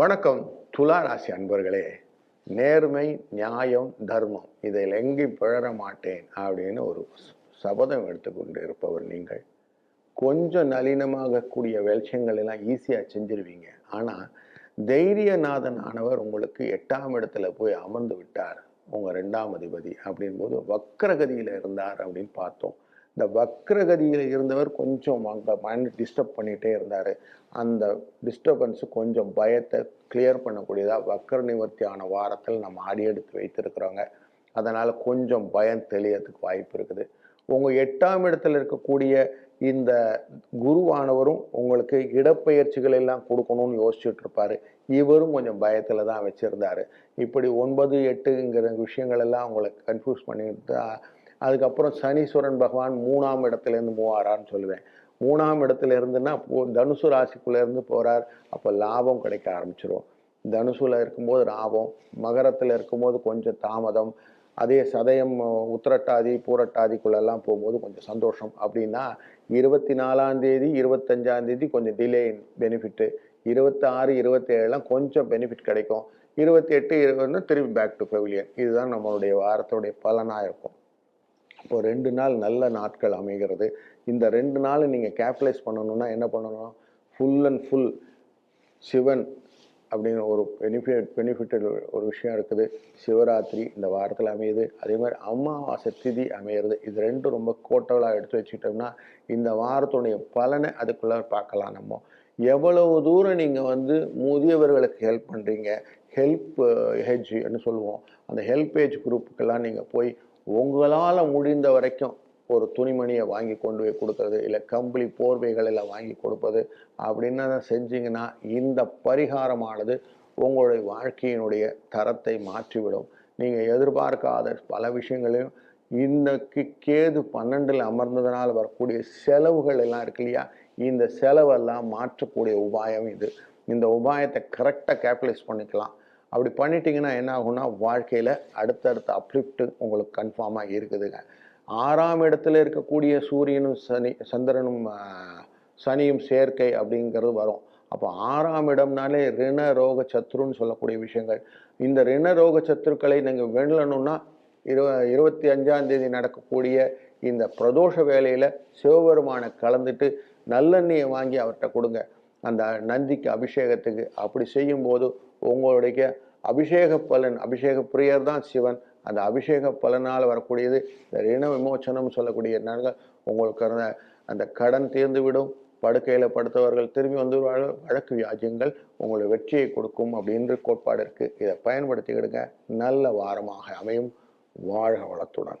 வணக்கம். துலா ராசி அன்பர்களே நேர்மை நியாயம் தர்மம் இதில் எங்கேயும் பிழற மாட்டேன் அப்படின்னு ஒரு சபதம் எடுத்துக்கொண்டு இருப்பவர் நீங்கள். கொஞ்சம் நளினமாகக்கூடிய வெளிச்சங்கள் எல்லாம் ஈஸியாக செஞ்சிருவீங்க. ஆனால் தைரியநாதன் ஆனவர் உங்களுக்கு எட்டாம் இடத்துல போய் அமர்ந்து விட்டார். உங்கள் ரெண்டாம் அதிபதி அப்படின்போது வக்கரகதியில் இருந்தார் அப்படின்னு பார்த்தோம். இந்த வக்ரகதியில் இருந்தவர் கொஞ்சம் அங்கே மைண்ட் டிஸ்டர்ப் பண்ணிகிட்டே இருந்தார். அந்த டிஸ்டர்பன்ஸு கொஞ்சம் பயத்தை கிளியர் பண்ணக்கூடியதாக வக்ர நிவர்த்தியான வாரத்தில் நம்ம அடியெடுத்து வைத்திருக்கிறோங்க. அதனால் கொஞ்சம் பயம் தெளியறதுக்கு வாய்ப்பு இருக்குது. உங்கள் எட்டாம் இடத்துல இருக்கக்கூடிய இந்த குருவானவரும் உங்களுக்கு இடப்பெயர்ச்சிகள் எல்லாம் கொடுக்கணும்னு யோசிச்சுட்டு இருப்பாரு. இவரும் கொஞ்சம் பயத்தில் தான் வச்சுருந்தாரு. இப்படி ஒன்பது எட்டுங்கிற விஷயங்கள் எல்லாம் உங்களை கன்ஃபியூஸ் பண்ணிட்டு அதுக்கப்புறம் சனீஸ்வரன் பகவான் மூணாம் இடத்துலேருந்து மூவாரான்னு சொல்லுவேன். மூணாம் இடத்துல இருந்துன்னா தனுசு ராசிக்குள்ளேருந்து போகிறார் அப்போ லாபம் கிடைக்க ஆரம்பிச்சிரும். தனுசுல இருக்கும்போது லாபம் மகரத்தில் இருக்கும்போது கொஞ்சம் தாமதம். அதே சதயம் உத்திரட்டாதி பூரட்டாதிக்குள்ளெல்லாம் போகும்போது கொஞ்சம் சந்தோஷம். அப்படின்னா இருபத்தி நாலாம் தேதி கொஞ்சம் டிலே பெனிஃபிட்டு இருபத்தாறு இருபத்தேழுலாம் கொஞ்சம் பெனிஃபிட் கிடைக்கும். இருபத்தி எட்டு இருபதுன்னு திரும்பி பேக் டு பெவிலியன் இதுதான் நம்மளுடைய வாரத்துடைய பலனாக இருக்கும். இப்போ ரெண்டு நாள் நல்ல நாட்கள் அமைகிறது. இந்த ரெண்டு நாள் நீங்கள் கேபிட்டலைஸ் பண்ணணும்னா என்ன பண்ணணும்? ஃபுல் அண்ட் ஃபுல் சிவன் அப்படிங்கிற ஒரு பெனிஃபிட் பெனிஃபிட்டட் ஒரு விஷயம் இருக்குது. சிவராத்திரி இந்த வாரத்தில் அமையுது. அதே மாதிரி அமாவாசை திதி அமையிறது இது ரெண்டும் ரொம்ப கோட்டவலாக எடுத்து வச்சுக்கிட்டோம்னா இந்த வாரத்துடைய பலனை அதுக்குள்ளே பார்க்கலாம் நம்ம. எவ்வளவு தூரம் நீங்கள் வந்து முதியவர்களுக்கு ஹெல்ப் பண்ணுறீங்க ஹெல்ப் ஹெஜ்னு uh, சொல்லுவோம். அந்த ஹெல்ப் ஏஜ் குரூப்புக்கெல்லாம் நீங்கள் போய் உங்களால் முடிந்த வரைக்கும் ஒரு துணிமணியை வாங்கி கொண்டு போய் கொடுக்கறது இல்லை கம்பளி போர்வைகள் எல்லாம் வாங்கி கொடுப்பது அப்படின்னு செஞ்சீங்கன்னா இந்த பரிகாரமானது உங்களுடைய வாழ்க்கையினுடைய தரத்தை மாற்றிவிடும். நீங்கள் எதிர்பார்க்காத பல விஷயங்களையும் இந்த கேது பன்னெண்டில் அமர்ந்ததுனால் வரக்கூடிய செலவுகள் எல்லாம் இருக்கு இல்லையா? இந்த செலவெல்லாம் மாற்றக்கூடிய உபாயம் இது. இந்த உபாயத்தை கரெக்டாக கேபிட்டலைஸ் பண்ணிக்கலாம். அப்படி பண்ணிட்டீங்கன்னா என்ன ஆகும்னா வாழ்க்கையில் அடுத்தடுத்த அப்லிஃப்ட்டு உங்களுக்கு கன்ஃபார்மாக இருக்குதுங்க. ஆறாம் இடத்துல இருக்கக்கூடிய சூரியனும் சனி சந்திரனும் சனியும் சேர்க்கை அப்படிங்கிறது வரும். அப்போ ஆறாம் இடம்னாலே ரிண ரோக சத்ருன்னு சொல்லக்கூடிய விஷயங்கள். இந்த ரிண ரோக சத்துருக்களை நீங்கள் வெல்லணும்னா இரு இருபத்தி அஞ்சாம் தேதி நடக்கக்கூடிய இந்த பிரதோஷ வேலையில் சிவபெருமானை கலந்துட்டு நல்லெண்ணெயை வாங்கி அவர்கிட்ட கொடுங்க. அந்த நந்திக்கு அபிஷேகத்துக்கு அப்படி செய்யும்போது உங்களுடைய அபிஷேக பலன் அபிஷேக பிரியர் தான் சிவன். அந்த அபிஷேக பலனால் வரக்கூடியது இந்த ரிண விமோச்சனம் சொல்லக்கூடிய நாங்கள் உங்களுக்கு அந்த கடன் தீர்ந்து விடும் படுக்கையில் படுத்தவர்கள் திரும்பி வந்துடுவார்கள் வழக்கு வியாஜ்யங்கள் உங்களை வெற்றியை கொடுக்கும் அப்படின்ற கோட்பாடு இருக்குது இதை பயன்படுத்திக்கிடுங்க. நல்ல வாரமாக அமையும். வாழ்க வளத்துடன்.